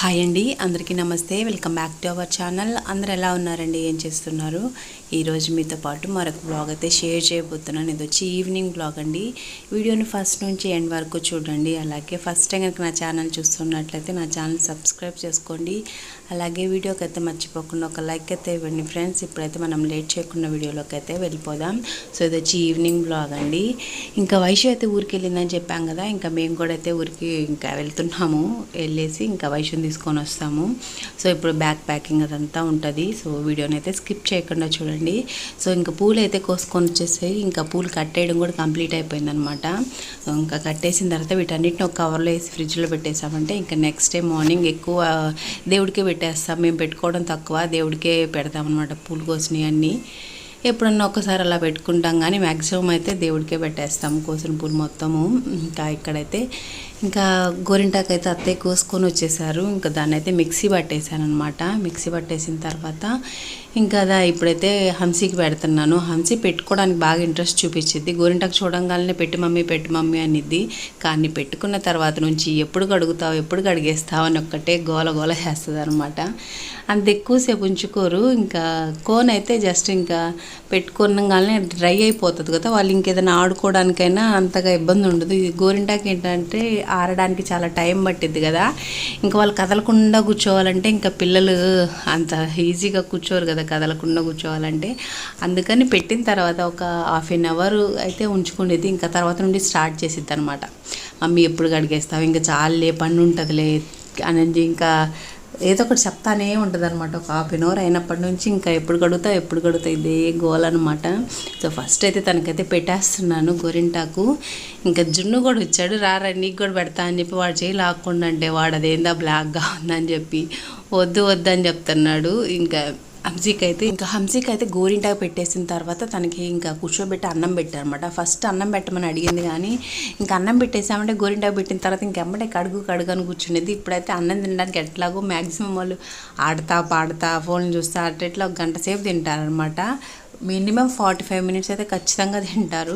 Hi అండి అందరికీ నమస్తే. Welcome back to our channel. అందరు ఎలా ఉన్నారండి? ఏం చేస్తున్నారు? ఈరోజు మీతో పాటు మరొక బ్లాగ్ అయితే షేర్ చేయబోతున్నాను. ఇది వచ్చి ఈవినింగ్ బ్లాగ్ అండి. వీడియోని ఫస్ట్ నుంచి ఎండ్ వరకు చూడండి. అలాగే ఫస్ట్ టైం కనుక నా ఛానల్ చూస్తున్నట్లయితే నా ఛానల్ సబ్స్క్రైబ్ చేసుకోండి. అలాగే వీడియోకి అయితే మర్చిపోకుండా ఒక లైక్ అయితే ఇవ్వండి ఫ్రెండ్స్ ఇప్పుడైతే మనం లేట్ చేయకుండా వీడియోలోకి అయితే వెళ్ళిపోదాం. సో ఇది వచ్చి ఈవినింగ్ బ్లాగ్ అండి. ఇంకా వయసు అయితే ఊరికి వెళ్ళిందని చెప్పాం కదా. ఇంకా మేము కూడా అయితే ఊరికి ఇంకా వెళ్తున్నాము. వెళ్ళేసి ఇంకా వైషుని తీసుకొని వస్తాము. సో ఇప్పుడు బ్యాగ్ ప్యాకింగ్ అదంతా ఉంటుంది. సో వీడియోని అయితే స్కిప్ చేయకుండా చూడండి. సో ఇంకా పూలు అయితే కోసుకొని వచ్చేసాయి ఇంకా పూలు కట్టేయడం కూడా కంప్లీట్ అయిపోయిందనమాట. ఇంకా కట్టేసిన తర్వాత వీటన్నిటిని ఒక కవర్లో వేసి ఫ్రిడ్జ్లో పెట్టేసామంటే ఇంకా నెక్స్ట్ డే మార్నింగ్ ఎక్కువ దేవుడికే పెట్టేస్తాం. మేము పెట్టుకోవడం తక్కువ దేవుడికే పెడతాం అనమాట పూలు కోసినవి అన్నీ. ఎప్పుడన్నా ఒకసారి అలా పెట్టుకుంటాం. కానీ మ్యాక్సిమం అయితే దేవుడికే పెట్టేస్తాము కోసిన పూలు మొత్తము. ఇంకా ఇక్కడైతే ఇంకా గోరింటాకు అయితే అత్తయ్య కోసుకొని వచ్చేసారు. ఇంకా దాన్ని అయితే మిక్సీ పట్టేశాను అనమాట మిక్సీ పట్టేసిన తర్వాత ఇంకా అదా ఇప్పుడైతే హంసీకి పెడుతున్నాను. హంసీ పెట్టుకోవడానికి బాగా ఇంట్రెస్ట్ చూపించింది. గోరింటాకు చూడంగానే పెట్టి మమ్మీ పెట్టి మమ్మీ అనిద్ది. కానీ పెట్టుకున్న తర్వాత నుంచి ఎప్పుడు కడుగుతావు ఎప్పుడు కడిగేస్తావు అని ఒక్కటే గోల గోల చేస్తుంది అనమాట అంత ఎక్కువసేపు ఉంచుకోరు. ఇంకా కోన్ అయితే జస్ట్ ఇంకా పెట్టుకున్నగానే డ్రై అయిపోతుంది కదా. వాళ్ళు ఇంకేదైనా ఆడుకోవడానికైనా అంతగా ఇబ్బంది ఉండదు ఇది గోరింటాకు ఏంటంటే ఆరడానికి చాలా టైం పట్టిద్ది కదా. ఇంకా వాళ్ళు కదలకుండా కూర్చోవాలంటే ఇంకా పిల్లలు అంత ఈజీగా కూర్చోరు కదా కదలకుండా కూర్చోవాలంటే. అందుకని పెట్టిన తర్వాత ఒక హాఫ్ ఎన్ అవర్ అయితే ఉంచుకునేది. ఇంకా తర్వాత నుండి స్టార్ట్ చేసిద్ది అనమాట మమ్మీ ఎప్పుడు కడిగేస్తావు? ఇంకా చాలులే పని ఉంటుందిలే అనేది ఇంకా ఏదో ఒకటి చెప్తానే ఉంటుంది అనమాట ఒక హాఫ్ అన్ అవర్ అయినప్పటి నుంచి ఇంకా ఎప్పుడు కడుగుతా ఎప్పుడు కడుగుతా ఇదే గోల్ అనమాట సో ఫస్ట్ అయితే తనకైతే పెట్టేస్తున్నాను గోరింటాకు. ఇంకా జున్ను కూడా వచ్చాడు రారా నీకు కూడా పెడతా అని చెప్పి వాడు చేయి లాక్కుండా అంటే వాడు అదేందా బ్లాక్గా ఉందని చెప్పి వద్దు వద్దని చెప్తున్నాడు. ఇంకా హంసీకి అయితే ఇంకా హంసీకి అయితే గోరింటాకు పెట్టేసిన తర్వాత తనకి ఇంకా కూర్చోబెట్టి అన్నం పెట్టారనమాట ఫస్ట్ అన్నం పెట్టమని అడిగింది కానీ ఇంకా అన్నం పెట్టేసామంటే గోరింటాకు పెట్టిన తర్వాత ఇంకెమ్మటే కడుగు కడుగు అని కూర్చునేది ఇప్పుడైతే అన్నం తినడానికి ఎట్లాగో మ్యాక్సిమం వాళ్ళు ఆడతా పాడతా ఫోన్ చూస్తా అట్లా ఎట్లా ఒక గంట సేపు తింటారనమాట మినిమం ఫార్టీ ఫైవ్ మినిట్స్ అయితే ఖచ్చితంగా తింటారు.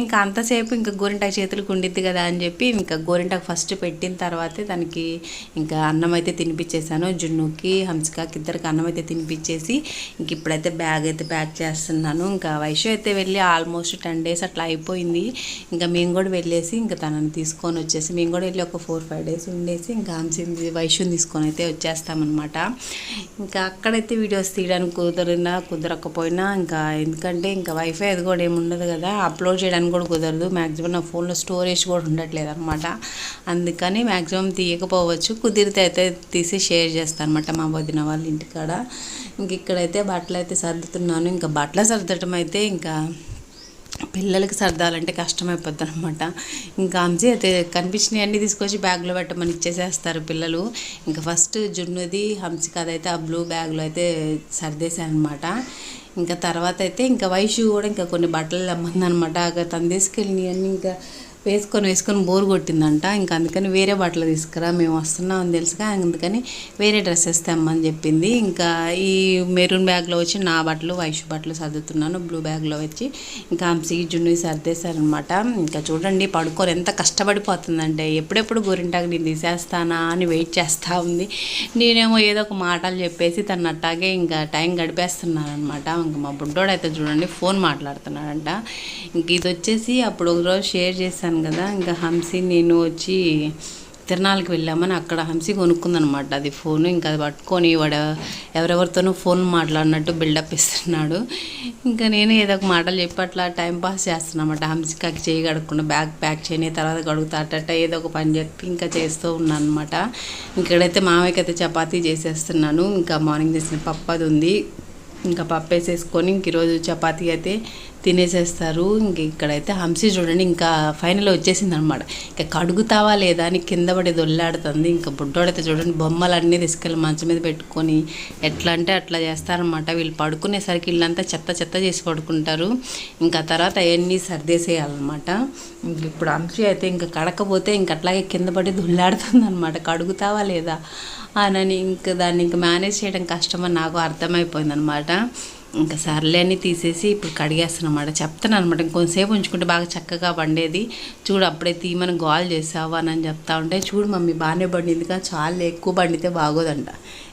ఇంకా అంతసేపు ఇంకా గోరింటాకు చేతులకు ఉండిద్ది కదా అని చెప్పి ఇంకా గోరింటాకు ఫస్ట్ పెట్టిన తర్వాతే తనకి ఇంకా అన్నం అయితే తినిపించేసాను జున్నుకి హంసకాకి ఇద్దరికి అన్నం అయితే తినిపించేసి ఇంక ఇప్పుడైతే బ్యాగ్ అయితే ప్యాక్ చేస్తున్నాను. ఇంకా వైషు అయితే వెళ్ళి ఆల్మోస్ట్ టెన్ డేస్ అట్లా అయిపోయింది. ఇంకా మేము కూడా వెళ్ళేసి ఇంకా తనని తీసుకొని వచ్చేసి మేము కూడా వెళ్ళి ఒక ఫోర్ ఫైవ్ డేస్ ఉండేసి ఇంకా హంసింది వైషుని తీసుకొని అయితే వచ్చేస్తామన్నమాట. ఇంకా అక్కడైతే వీడియోస్ తీయడానికి కుదిరినా కుదరకపోయినా ఇంకా ఎందుకంటే ఇంకా వైఫై అది కూడా ఏమి ఉండదు కదా అప్లోడ్ చేయడానికి కూడా కుదరదు. మ్యాక్సిమం నా ఫోన్లో స్టోరేజ్ కూడా ఉండట్లేదు అనమాట అందుకని మ్యాక్సిమం తీయకపోవచ్చు. కుదిరితే అయితే తీసి షేర్ చేస్తాను అనమాట మా వదిన వాళ్ళ ఇంటికాడ. ఇంక ఇక్కడైతే బట్టలు అయితే సర్దుతున్నాను. ఇంకా బట్టలు సర్దటం అయితే ఇంకా పిల్లలకి సర్దాలంటే కష్టమైపోద్ది అనమాట ఇంకా అంశీ అయితే కనిపించినవి అన్నీ తీసుకొచ్చి బ్యాగ్లో పెట్టమని ఇచ్చేసేస్తారు పిల్లలు. ఇంకా ఫస్ట్ జున్నుది హంసిక అదైతే ఆ బ్లూ బ్యాగ్లో అయితే సర్దేశాను అనమాట ఇంకా తర్వాత అయితే ఇంకా వైషు కూడా ఇంకా కొన్ని బట్టలు తెమ్మందనమాట తను తీసుకెళ్ళినవన్నీ ఇంకా వేసుకొని వేసుకొని బోర్ కొట్టిందంట. ఇంకా అందుకని వేరే బట్టలు తీసుకురా మేము వస్తున్నాం అని తెలుసుగా అందుకని వేరే డ్రెస్సెస్ తెమ్మని చెప్పింది. ఇంకా ఈ మెరూన్ బ్యాగ్లో వచ్చి నా బట్టలు వైష్ బట్టలు సర్దుతున్నాను బ్లూ బ్యాగ్లో వచ్చి ఇంకా హంసి జున్ను సర్దేశారనమాట. ఇంకా చూడండి పడుకొని ఎంత కష్టపడిపోతుందంటే ఎప్పుడెప్పుడు గోరింటాకు నేను తీసేస్తానా అని వెయిట్ చేస్తూ ఉంది. నేనేమో ఏదో ఒక మాటలు చెప్పేసి తను అట్టాగే ఇంకా టైం గడిపేస్తున్నానమాట ఇంకా మా బుడ్డోడైతే చూడండి ఫోన్ మాట్లాడుతున్నాడంట. ఇంక ఇది వచ్చేసి అప్పుడు ఒకరోజు షేర్ చేశాను కదా ఇంకా హంసి నేను వచ్చి తిరణాలకు వెళ్ళామని అక్కడ హంసి కొనుక్కుందనమాట. అది ఫోన్ ఇంకా అది పట్టుకొని వాడు ఎవరెవరితోనూ ఫోన్ మాట్లాడినట్టు బిల్డప్ ఇస్తున్నాడు ఇంకా నేను ఏదో ఒక మాటలు చెప్పి అట్లా టైం పాస్ చేస్తున్నామాట హంసికాకి చేయి కడగకుండా బ్యాగ్ ప్యాక్ చేయని తర్వాత కడుగుతా అట్ట ఏదో ఒక పని చెప్పి ఇంకా చేస్తూ ఉన్నాను అనమాట ఇక్కడైతే మామయ్యకి అయితే చపాతీ చేసేస్తున్నాను. ఇంకా మార్నింగ్ చేసిన పప్పు అది ఉంది. ఇంకా పప్పు వేసేసుకొని ఇంక ఈరోజు చపాతీ అయితే తినేసేస్తారు. ఇంక ఇక్కడైతే హంసి చూడండి ఇంకా ఫైనల్ వచ్చేసింది అనమాట ఇంకా కడుగుతావా లేదా అని కింద పడి దొల్లాడుతుంది. ఇంకా బుడ్డోడైతే చూడండి బొమ్మలన్నీ తీసుకెళ్ళి మంచం మీద పెట్టుకొని ఎట్లా అంటే అట్లా చేస్తారనమాట. వీళ్ళు పడుకునేసరికి వీళ్ళంతా చెత్త చెత్త చేసి పడుకుంటారు. ఇంకా తర్వాత అవన్నీ సర్దేసేయాలన్నమాట ఇంక ఇప్పుడు హంసి అయితే ఇంకా కడకపోతే ఇంక అట్లాగే కింద పడి దొల్లాడుతుంది అనమాట కడుగుతావా లేదా అని ఇంకా దాన్ని ఇంకా మేనేజ్ చేయడం కష్టమని నాకు అర్థమైపోయింది అనమాట ఇంకా సర్లే అని తీసేసి ఇప్పుడు కడిగేస్తాను అనమాట చెప్తాను అనమాట ఇంకొంతసేపు ఉంచుకుంటే బాగా చక్కగా పండేది చూడు అప్పుడే తీమని గోల్ చేసావా అని చెప్తా ఉంటే చూడు మమ్మీ బాగానే పండిందిగా చాలా ఎక్కువ పండితే బాగోదంట.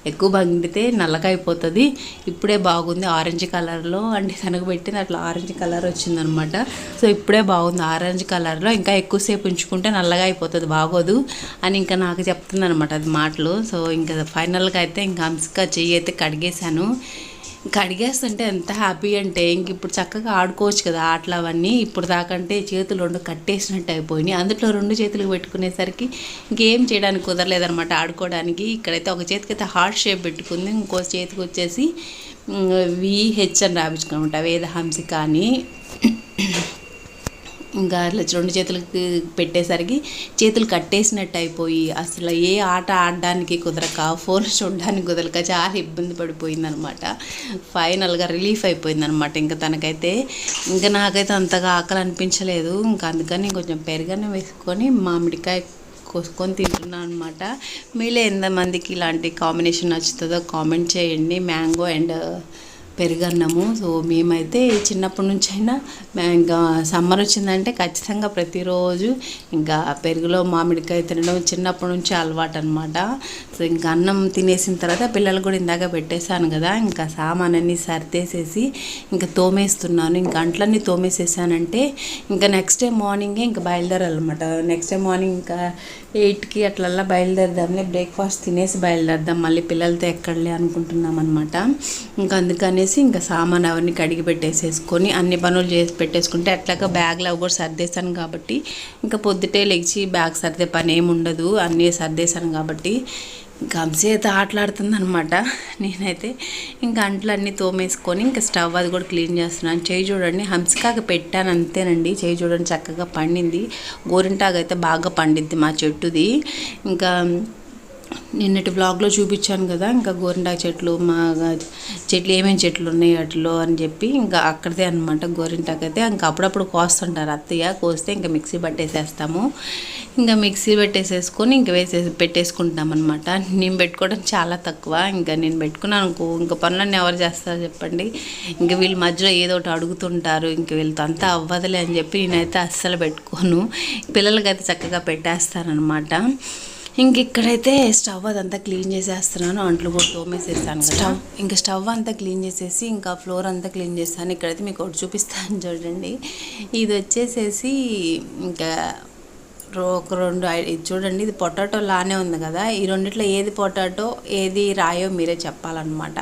ఎక్కువ పండితే నల్లగా అయిపోతుంది ఇప్పుడే బాగుంది. ఆరెంజ్ కలర్లో అంటే శనగబెట్టిన అట్లా ఆరెంజ్ కలర్ వచ్చిందనమాట సో ఇప్పుడే బాగుంది ఆరెంజ్ కలర్లో. ఇంకా ఎక్కువసేపు ఉంచుకుంటే నల్లగా అయిపోతుంది బాగోదు అని ఇంకా నాకు చెప్తుంది అనమాట అది మాటలు. సో ఇంకా ఫైనల్గా అయితే ఇంకా హంసక చెయ్యి అయితే కడిగేశాను. కడిగేస్తుంటే ఎంత హ్యాపీ అంటే ఇంక ఇప్పుడు చక్కగా ఆడుకోవచ్చు కదా ఆటలు అవన్నీ. ఇప్పుడు దాకంటే చేతులు రెండు కట్టేసినట్టు అయిపోయినాయి. అందులో రెండు చేతులు పెట్టుకునేసరికి ఇంకేం చేయడానికి కుదరలేదనమాట ఆడుకోవడానికి. ఇక్కడైతే ఒక చేతికి అయితే హార్ట్ షేప్ పెట్టుకుంది. ఇంకో చేతికి వచ్చేసి విహెచ్ అని రాపించుకున్నమాట వేదహంసి కానీ అని. ఇంకా అట్లా రెండు చేతులకి పెట్టేసరికి చేతులు కట్టేసినట్టు అయిపోయి అసలు ఏ ఆట ఆడడానికి కుదరక ఫోన్ చూడడానికి కుదరక చాలా ఇబ్బంది పడిపోయిందనమాట. ఫైనల్గా రిలీఫ్ అయిపోయిందనమాట. ఇంకా తనకైతే ఇంకా నాకైతే అంతగా ఆకలి అనిపించలేదు. ఇంకా అందుకని కొంచెం పెరుగన్న వేసుకొని మామిడికాయ కోసుకొని తింటున్నాను అనమాట. మీలో ఎంతమందికి ఇలాంటి కాంబినేషన్ నచ్చుతుందో కామెంట్ చేయండి. Mango and పెరుగన్నము. సో మేమైతే చిన్నప్పటి నుంచి అయినా ఇంకా సమ్మర్ వచ్చిందంటే ఖచ్చితంగా ప్రతిరోజు ఇంకా పెరుగులో మామిడికాయ తినడం చిన్నప్పటి నుంచి అలవాటు అనమాట సో ఇంకా అన్నం తినేసిన తర్వాత పిల్లలు కూడా ఇందాక పెట్టేశాను కదా ఇంకా సామానన్నీ సర్దేసేసి ఇంకా తోమేస్తున్నాను. ఇంకా అంట్లన్నీ తోమేసేసానంటే ఇంకా నెక్స్ట్ డే మార్నింగే ఇంకా బయలుదేరాలన్నమాట. నెక్స్ట్ డే మార్నింగ్ ఇంకా ఎయిట్కి అట్లల్లా బయలుదేరదాంలే బ్రేక్ఫాస్ట్ తినేసి బయలుదేరదాం. మళ్ళీ పిల్లలతో ఎక్కడలే అనుకుంటున్నాం అనమాట ఇంకా అందుకని అందుకనేసి ఇంకా సామాన్ అవన్నీ కడిగి పెట్టేసేసుకొని అన్ని పనులు చేసి పెట్టేసుకుంటే అట్లాగా బ్యాగ్లో అవి కూడా సర్దేశాను కాబట్టి ఇంకా పొద్దుటే లెగిచి బ్యాగ్ సర్దే పని ఏమి ఉండదు అన్నీ సర్దేశాను కాబట్టి ఇంకా అయితే ఆటలాడుతుంది అనమాట నేనైతే ఇంకా అంట్లన్నీ తోమేసుకొని ఇంకా స్టవ్ అది కూడా క్లీన్ చేస్తున్నాను. చేయి చూడండి హంసికాక పెట్టాను అంతేనండి. చేయి చూడండి చక్కగా పండింది. గోరింటాకు అయితే బాగా పండిద్ది మా చెట్టుది. ఇంకా నిన్నటి బ్లాగ్లో చూపించాను కదా ఇంకా గోరింటాకు చెట్లు మా చెట్లు ఏమేమి చెట్లు ఉన్నాయి వాటిలో అని చెప్పి ఇంకా అక్కడిదే అనమాట గోరింటాకు అయితే ఇంకా అప్పుడప్పుడు కోస్తుంటారు అత్తయ్య కోస్తే ఇంకా మిక్సీ పట్టేసేస్తాము. ఇంకా మిక్సీ పెట్టేసేసుకొని ఇంకా వేసేసి పెట్టేసుకుంటాం అనమాట నేను పెట్టుకోవడం చాలా తక్కువ ఇంకా నేను పెట్టుకున్నాను అనుకో ఇంకా పనులన్నీ ఎవరు చేస్తారో చెప్పండి. ఇంకా వీళ్ళ మధ్యలో ఏదో ఒకటి అడుగుతుంటారు ఇంకా వీళ్ళతో అంతా అవ్వదులే అని చెప్పి నేనైతే అస్సలు పెట్టుకోను. పిల్లలకైతే చక్కగా పెట్టేస్తానమాట ఇంక ఇక్కడైతే స్టవ్ అదంతా క్లీన్ చేసేస్తున్నాను అంట్లు కూడా తోమేసేసాను స్టవ్? ఇంకా స్టవ్ అంతా క్లీన్ చేసేసి ఇంకా ఫ్లోర్ అంతా క్లీన్ చేస్తాను. ఇక్కడైతే మీకు ఒకటి చూపిస్తాను చూడండి. ఇది వచ్చేసేసి ఇంకా ఒక రెండు ఇది చూడండి ఇది పొటాటో లానే ఉంది కదా. ఈ రెండిట్లో ఏది పొటాటో ఏది రాయో మీరే చెప్పాలన్నమాట.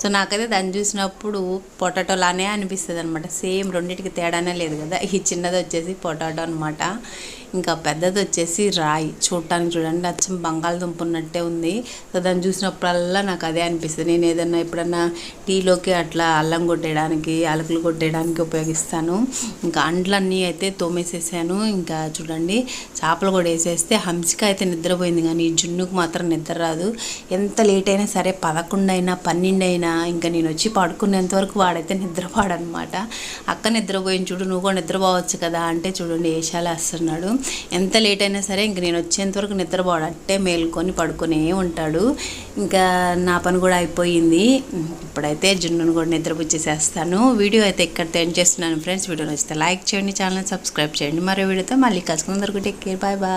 సో నాకైతే దాన్ని చూసినప్పుడు పొటాటో లానే అనిపిస్తుంది అనమాట సేమ్ రెండింటికి తేడానే లేదు కదా. ఈ చిన్నది వచ్చేసి పొటాటో అనమాట ఇంకా పెద్దది వచ్చేసి రాయి. చూడటానికి చూడండి అచ్చం బంగాళదుంప ఉన్నట్టే ఉంది. సో దాన్ని చూసినప్పుడల్లా నాకు అదే అనిపిస్తుంది. నేను ఏదన్నా ఎప్పుడన్నా టీలోకి అట్లా అల్లం కొట్టేయడానికి అలకలు కొట్టేయడానికి ఉపయోగిస్తాను. ఇంకా అండ్లన్నీ అయితే తోమేసేసాను. ఇంకా చూడండి చేపలు కూడా వేసేస్తే హంసిక అయితే నిద్రపోయింది. కానీ జున్నుకు మాత్రం నిద్ర రాదు. ఎంత లేట్ అయినా సరే పదకొండు అయినా పన్నెండు అయినా ఇంకా నేను వచ్చి పడుకునేంత వరకు వాడైతే నిద్రపోడనమాట. అక్క నిద్రపోయింది చూడు నువ్వు కూడా నిద్రపోవచ్చు కదా అంటే చూడండి ఏషాలు వేస్తున్నాడు ఎంత లేట్ అయినా సరే ఇంక నేను వచ్చేంత వరకు నిద్రపోడు. అట్టే మేలుకొని పడుకునే ఉంటాడు. ఇంకా నా పని కూడా అయిపోయింది. ఇప్పుడైతే జున్నును కూడా నిద్రపుచ్చేసేస్తాను. వీడియో అయితే ఇక్కడ ఎండ్ చేస్తున్నాను ఫ్రెండ్స్ వీడియో నచ్చితే లైక్ చేయండి ఛానల్ సబ్స్క్రైబ్ చేయండి. మరో వీడియోతో మళ్ళీ కలుసుకుందరు టేక్ కేర్ బాయ్ బాయ్